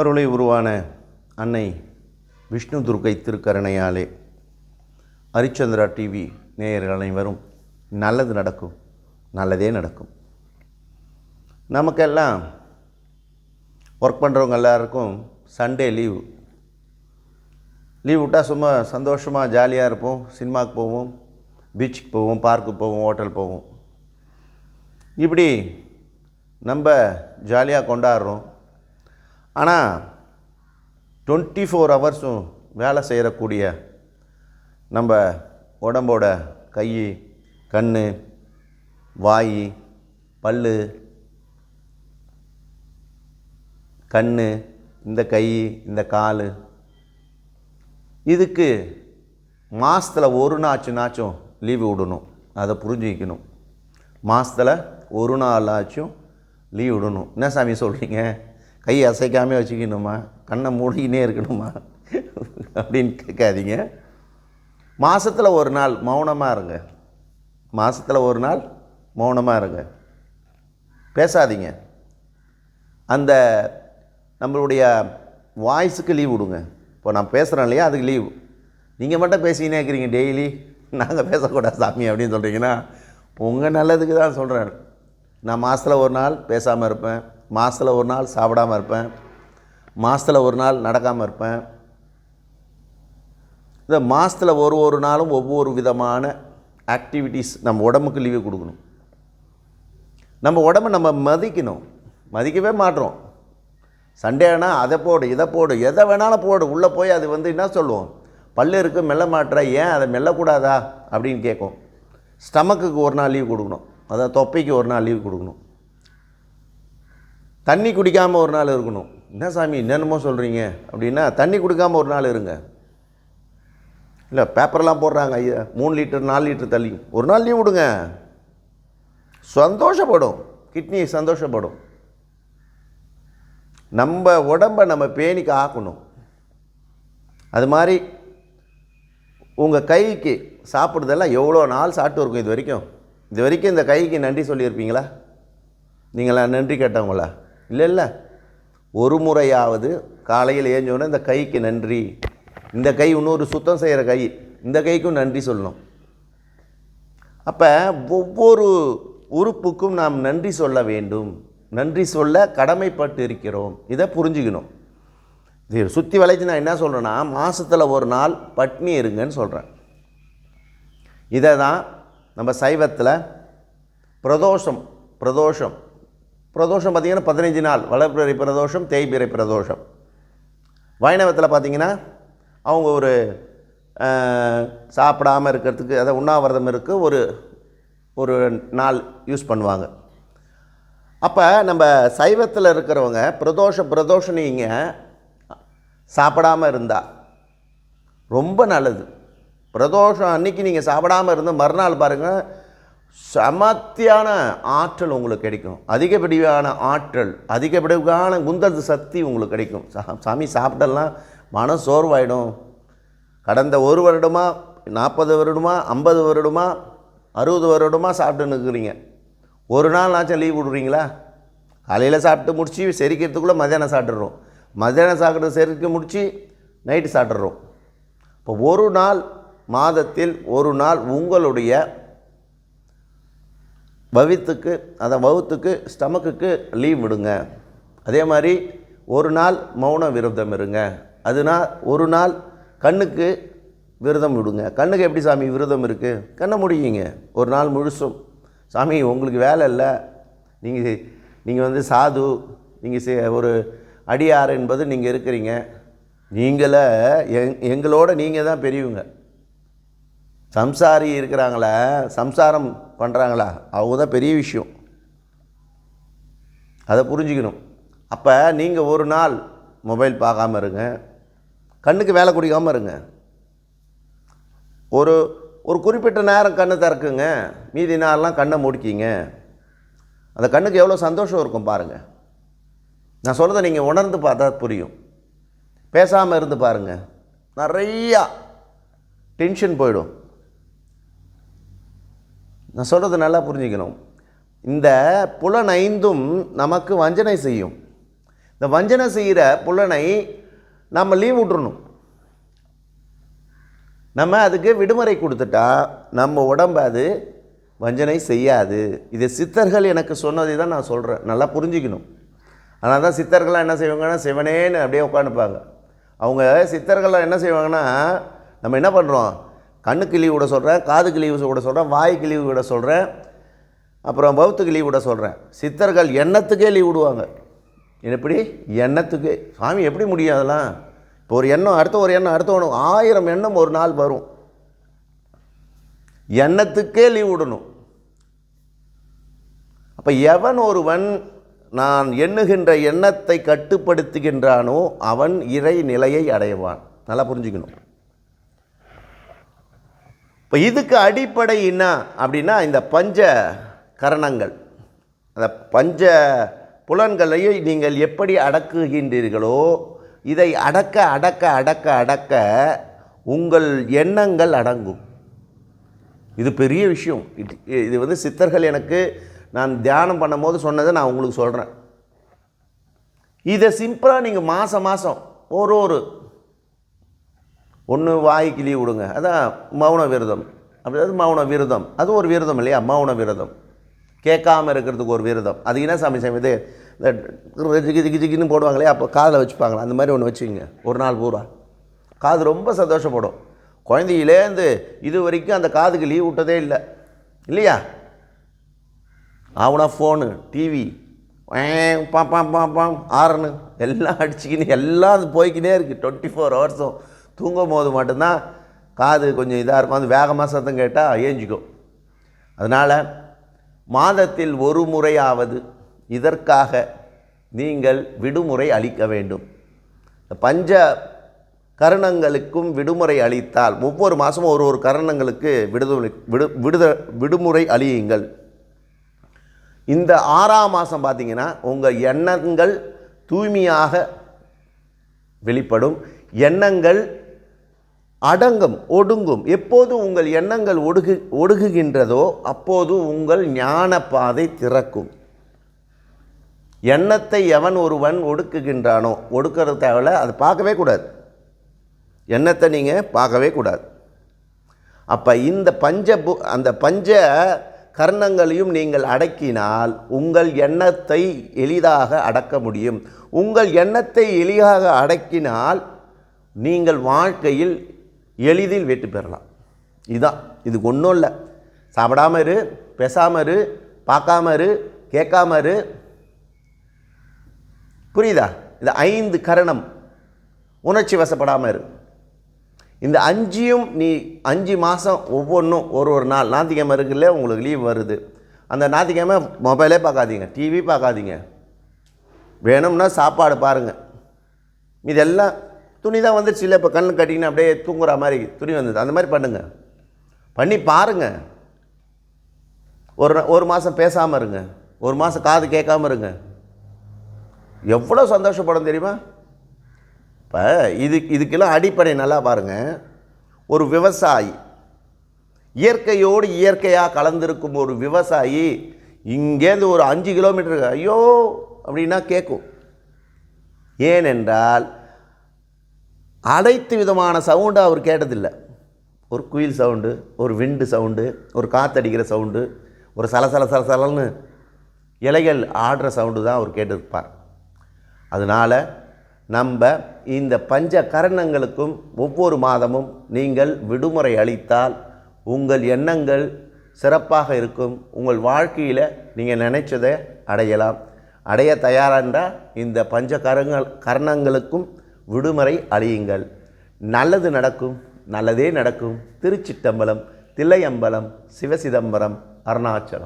அருளை உருவான அன்னை விஷ்ணு துர்க்கை திருக்கரணையாலே ஹரிச்சந்திரா டிவி நேயர்கள் அனைவரும் நல்லது நடக்கும் நல்லதே நடக்கும். நமக்கெல்லாம் ஒர்க் பண்ணுறவங்க எல்லாருக்கும் சண்டே லீவு லீவ் விட்டால் சும்மா சந்தோஷமாக ஜாலியாக இருப்போம் சினிமாவுக்கு போவோம் பீச்சுக்கு போவோம் பார்க்கு போவோம் ஹோட்டல் போவோம். இப்படி நம்ம ஜாலியாக கொண்டாடுறோம். ஆனால் டுவெண்ட்டி ஃபோர் ஹவர்ஸும் வேலை செய்கிறக்கூடிய நம்ம உடம்போட கை கண் வாய் பல் கண் இந்த கை இந்த கால். இதுக்கு மாதத்தில் ஒரு நாச்சுனாச்சும் லீவு விடணும். அதை புரிஞ்சுக்கணும் மாதத்தில் ஒரு நாளாச்சும் லீவ் விடணும். என்ன சாமி சொல்கிறீங்க கை அசைக்காமல் வச்சுக்கணுமா? கண்ணை மூடிக்கினே இருக்கணுமா? அப்படின்னு கேட்காதீங்க. மாதத்தில் ஒரு நாள் மௌனமாக இருங்க. மாதத்தில் ஒரு நாள் மௌனமாக இருங்க. பேசாதீங்க. அந்த நம்மளுடைய வாய்ஸுக்கு லீவ் விடுங்க. இப்போ நான் பேசுகிறேன் இல்லையா? அதுக்கு லீவ் நீங்கள் மட்டும் பேசிக்கினே இருக்கிறீங்க டெய்லி நாங்கள் பேசக்கூடாது சாமி அப்படின்னு சொல்கிறீங்கன்னா உங்கள் நல்லதுக்கு தான் சொல்கிறேன் நான் மாதத்தில் ஒரு நாள் பேசாமல் இருப்பேன். மாதத்தில் ஒரு நாள் சாப்பிடாமல் இருப்பேன். மாதத்தில் ஒரு நாள் நடக்காமல் இருப்பேன். இந்த மாதத்தில் ஒரு ஒரு நாளும் ஒவ்வொரு விதமான ஆக்டிவிட்டீஸ் நம்ம உடம்புக்கு லீவு கொடுக்கணும். நம்ம உடம்பை நம்ம மதிக்கணும். மதிக்கவே மாட்டோம் சண்டே ஆனால் அதை போடு இதை போடு எதை வேணாலும் போடு. உள்ளே போய் அது வந்து என்ன சொல்லுவோம்? பல்லு இருக்குது மெல்ல மாட்டுற ஏன் அதை மெல்லக்கூடாதா? அப்படின்னு கேட்கும். ஸ்டமக்குக்கு ஒரு நாள் லீவ் கொடுக்கணும். அதான் தொப்பைக்கு ஒரு நாள் லீவ் கொடுக்கணும். தண்ணி குடிக்காமல் ஒரு நாள் இருக்கணும். என்ன சாமி என்னென்னமோ சொல்கிறீங்க அப்படின்னா தண்ணி குடிக்காமல் ஒரு நாள் இருங்க. இல்லை பேப்பர்லாம் போடுறாங்க ஐயா. மூணு லிட்டர் நாலு லிட்டர் தள்ளி. ஒரு நாள் லீவ் விடுங்க. சந்தோஷப்படும். கிட்னி சந்தோஷப்படும். நம்ம உடம்பை நம்ம பேணிக்கு ஆக்கணும். அது மாதிரி உங்கள் கைக்கு சாப்பிட்றதெல்லாம் எவ்வளோ நாள் சாப்பிட்டு இருக்கும் இது வரைக்கும்? இது வரைக்கும் இந்த கைக்கு நன்றி சொல்லியிருப்பீங்களா? நீங்களா நன்றி கேட்டவங்களா? இல்லை இல்லை ஒரு முறையாவது காலையில் ஏஞ்சோடனே இந்த கைக்கு நன்றி. இந்த கை இன்னொரு சுத்தம் செய்கிற கை. இந்த கைக்கும் நன்றி சொல்லணும். அப்போ ஒவ்வொரு உறுப்புக்கும் நாம் நன்றி சொல்ல வேண்டும். நன்றி சொல்ல கடமைப்பட்டு இருக்கிறோம். இதை புரிஞ்சுக்கணும். இது சுற்றி வளைச்சு நான் என்ன சொல்கிறேன்னா மாதத்தில் ஒரு நாள் பட்னி இருங்கன்னு சொல்கிறேன் இதை தான் நம்ம சைவத்தில் பிரதோஷம் பிரதோஷம். பிரதோஷம் பார்த்திங்கன்னா பதினஞ்சு நாள். வளர்பிறை பிரதோஷம் தேய்பிறை பிரதோஷம். வைணவத்தில் பார்த்திங்கன்னா அவங்க ஒரு சாப்பிடாமல் இருக்கிறதுக்கு அதை உண்ணாவிரதம் இருக்க ஒரு ஒரு நாள் யூஸ் பண்ணுவாங்க. அப்போ நம்ம சைவத்தில் இருக்கிறவங்க பிரதோஷ பிரதோஷம் நீங்கள் சாப்பிடாமல் இருந்தால் ரொம்ப நல்லது. பிரதோஷம் அன்னைக்கு நீங்கள் சாப்பிடாமல் இருந்து மறுநாள் பாருங்கள் சமத்தியான ஆற்றல் உங்களுக்கு கிடைக்கும். அதிகப்படியான ஆற்றல் அதிகப்படியான குந்தது சக்தி உங்களுக்கு கிடைக்கும். சாமி சாப்பிட்டெல்லாம் மன சோர்வாயிடும். கடந்த ஒரு வருடமாக நாற்பது வருடமா ஐம்பது வருடமா அறுபது வருடமா சாப்பிட்டு இருக்கிறீங்க. ஒரு நாள் நாச்சும் லீவ் விடுறீங்களா? காலையில் சாப்பிட்டு முடிச்சு செரிக்கிறதுக்குள்ளே மத்தியானம் சாப்பிட்றோம் மத்தியானம் சாப்பிட்றது செரிக்க முடிச்சு நைட்டு சாப்பிட்றோம் இப்போ ஒரு நாள் மாதத்தில் ஒரு நாள் உங்களுடைய வவித்துக்கு அதை வகுத்துக்கு ஸ்டமக்குக்கு லீவ் விடுங்க. அதே மாதிரி ஒரு நாள் மௌன விரதம் இருங்க. அதுனா ஒரு நாள் கண்ணுக்கு விரதம் விடுங்க. கண்ணுக்கு எப்படி சாமி விரதம் இருக்குது கண்ணை முடியுங்க ஒரு நாள் முழுசும். சாமி உங்களுக்கு வேலை இல்லை. நீங்கள் நீங்கள் வந்து சாது நீங்கள் ஒரு அடியார் என்பது நீங்கள் இருக்கிறீங்க. நீங்களே எங் எங்களோட நீங்கள் தான் பெரியவங்க. சம்சாரி இருக்கிறாங்களா சம்சாரம் பண்ணுறாங்களா அவங்க தான் பெரிய விஷயம். அதை புரிஞ்சுக்கணும். அப்போ நீங்கள் ஒரு நாள் மொபைல் பார்க்காம இருங்க. கண்ணுக்கு வேலை குடிக்காமல் இருங்க. ஒரு ஒரு குறிப்பிட்ட நேரம் கண்ணை திறக்குங்க. மீதி நேரம்லாம் கண்ணை முடிக்கிங்க. அந்த கண்ணுக்கு எவ்வளோ சந்தோஷம் இருக்கும் பாருங்கள் நான் சொல்கிறத நீங்கள் உணர்ந்து பார்த்தா புரியும். பேசாமல் இருந்து பாருங்கள் நிறையா டென்ஷன் போயிடும். நான் சொல்கிறது நல்லா புரிஞ்சுக்கணும். இந்த புலனைந்தும் நமக்கு வஞ்சனை செய்யும். இந்த வஞ்சனை செய்கிற புலனை நம்ம லீவ் விட்டுறணும். நம்ம அதுக்கு விடுமுறை கொடுத்துட்டா நம்ம உடம்பு அது வஞ்சனை செய்யாது. இது சித்தர்கள் எனக்கு சொன்னதை தான் நான் சொல்கிறேன் நல்லா புரிஞ்சுக்கணும். அதனால தான் சித்தர்கள்லாம் என்ன செய்வாங்கன்னா சிவனேன்னு அப்படியே உட்காந்துப்பாங்க அவங்க சித்தர்கள்லாம் என்ன செய்வாங்கன்னா நம்ம என்ன பண்ணுறோம் கண்ணுக்கு லீவ் விட சொல்கிறேன் காதுக்கு லீவ் விட சொல்கிறேன் வாய்க்கு லீவ் விட சொல்கிறேன் அப்புறம் பௌத்துக்கு லீவ் விட சொல்கிறேன் சித்தர்கள் எண்ணத்துக்கே லீவ் விடுவாங்க. எப்படி எண்ணத்துக்கு. சாமி எப்படி முடியும் அதெல்லாம்? இப்போ ஒரு எண்ணம் அடுத்த ஒரு எண்ணம் அடுத்த ஒன்று ஆயிரம் எண்ணம் ஒரு நாள் வரும். எண்ணத்துக்கே லீவ் விடணும். அப்போ எவன் ஒருவன் நான் எண்ணுகின்ற எண்ணத்தை கட்டுப்படுத்துகின்றானோ அவன் இறை நிலையை அடைவான். நல்லா புரிஞ்சுக்கணும். இப்போ இதுக்கு அடிப்படை என்ன அப்படின்னா இந்த பஞ்ச கரணங்கள் அந்த பஞ்ச புலன்களையும் நீங்கள் எப்படி அடக்குகின்றீர்களோ இதை அடக்க அடக்க அடக்க அடக்க உங்கள் எண்ணங்கள் அடங்கும். இது பெரிய விஷயம். இது வந்து சித்தர்கள் எனக்கு நான் தியானம் பண்ணும்போது சொன்னதை நான் உங்களுக்கு சொல்கிறேன் இதை சிம்பிளாக நீங்கள் மாதம் மாதம் ஒரு ஒரு ஒன்று வாய்க்கு லீவ் விடுங்க. அதான் மௌன விரதம். அப்படிதாவது மௌன விரதம். அது ஒரு விரதம் இல்லையா? மௌன விரதம். கேட்காம இருக்கிறதுக்கு ஒரு விரதம். அது என்ன சாமி சாமி? இது இந்த ஜிகின்னு போடுவாங்களே அப்போ காதில் வச்சுப்பாங்களா? அந்த மாதிரி ஒன்று வச்சுக்கோங்க. ஒரு நாள் பூரா. காது ரொம்ப சந்தோஷப்படும். குழந்தையிலேருந்து இது வரைக்கும் அந்த காதுக்கு லீவ் விட்டதே இல்லை. இல்லையா? அவனா ஃபோனு டிவி பாம் பாம் பாம் எல்லாம் அடிச்சுக்கின்னு எல்லாம் அது போய்க்கினே இருக்குது டுவெண்ட்டி ஃபோர் ஹவர்ஸும் தூங்கும் போது மட்டும்தான் காது கொஞ்சம் இதாக இருக்கும். அது வேகமாக சத்தம் கேட்டால் ஏஞ்சிக்கும். அதனால் மாதத்தில் ஒரு முறையாவது இதற்காக நீங்கள் விடுமுறை அளிக்க வேண்டும். இந்த பஞ்ச கரணங்களுக்கும் விடுமுறை அளித்தால் ஒவ்வொரு மாதமும் ஒரு ஒரு கரணங்களுக்கு விடுதலை விடு விடுத விடுமுறை அளியுங்கள். இந்த ஆறாம் மாதம் பார்த்தீங்கன்னா உங்கள் எண்ணங்கள் தூய்மையாக வெளிப்படும். எண்ணங்கள் அடங்கும் ஒடுங்கும். எப்போது உங்கள் எண்ணங்கள் ஒடுகு ஒடுகுகின்றதோ அப்போது உங்கள் ஞான பாதை திறக்கும். எண்ணத்தை எவன் ஒருவன் ஒடுக்குகின்றானோ ஒடுக்கிறது தேவையில்ல அது பார்க்கவே கூடாது. எண்ணத்தை நீங்கள் பார்க்கவே கூடாது. அப்போ இந்த பஞ்ச பு அந்த பஞ்ச கர்ணங்களையும் நீங்கள் அடக்கினால் உங்கள் எண்ணத்தை எளிதாக அடக்க முடியும். உங்கள் எண்ணத்தை எளிதாக அடக்கினால் நீங்கள் வாழ்க்கையில் எளிதில் வெற்றி பெறலாம். இதுதான் இதுக்கு ஒன்றும் இல்லை. சாப்பிடாம இரு பேசாமல் இரு பார்க்காம இரு கேட்காம இரு. புரியுதா? இந்த ஐந்து கரணம் உணர்ச்சி வசப்படாமல் இரு. இந்த அஞ்சையும் நீ அஞ்சு மாதம் ஒவ்வொன்றும் ஒரு ஒரு நாள். ஞாயிற்றுக்கிழமை இருக்குல்ல உங்களுக்கு லீவ் வருது. அந்த ஞாயிற்றுக்கிழமை மொபைலே பார்க்காதீங்க டிவி பார்க்காதீங்க. வேணும்னா சாப்பாடு பாருங்கள் இதெல்லாம் துணி தான் வந்துருச்சு இல்லை இப்போ கண்ணு கட்டிங்கன்னா அப்படியே தூங்குற மாதிரி துணி வந்தது. அந்த மாதிரி பண்ணுங்கள் பண்ணி பாருங்கள் ஒரு நா- ஒரு மாதம் பேசாமல் இருங்க. ஒரு மாதம் காது கேட்காம இருங்க. எவ்வளோ சந்தோஷப்படும் தெரியுமா? இப்போ இது இதுக்கெல்லாம் அடிப்படை நல்லா பாருங்கள் ஒரு விவசாயி இயற்கையோடு இயற்கையாக கலந்திருக்கும் ஒரு விவசாயி இங்கேருந்து ஒரு அஞ்சு கிலோமீட்டருக்கு ஐயோ! அப்படின்னா கேட்கும் ஏனென்றால் அனைத்து விதமான சவுண்டு அவர் கேட்டதில்லை. ஒரு குயில் சவுண்டு ஒரு விண்டு சவுண்டு ஒரு காத்தடிக்கிற சவுண்டு ஒரு சலசல சலசலன்னு இலைகள் ஆடுற சவுண்டு தான் அவர் கேட்டிருப்பார். அதனால் நம்ம இந்த பஞ்ச கரணங்களுக்கும் ஒவ்வொரு மாதமும் நீங்கள் விடுமுறை அளித்தால் உங்கள் எண்ணங்கள் சிறப்பாக இருக்கும். உங்கள் வாழ்க்கையில் நீங்கள் நினைச்சதை அடையலாம். அடைய தயாரென்றால் இந்த பஞ்ச கரங்கள் கரணங்களுக்கும் விடுமுறை அழியுங்கள். நல்லது நடக்கும் நல்லதே நடக்கும். திருச்சிட்டம்பலம் தில்லையம்பலம் சிவசிதம்பரம் அருணாச்சலம்.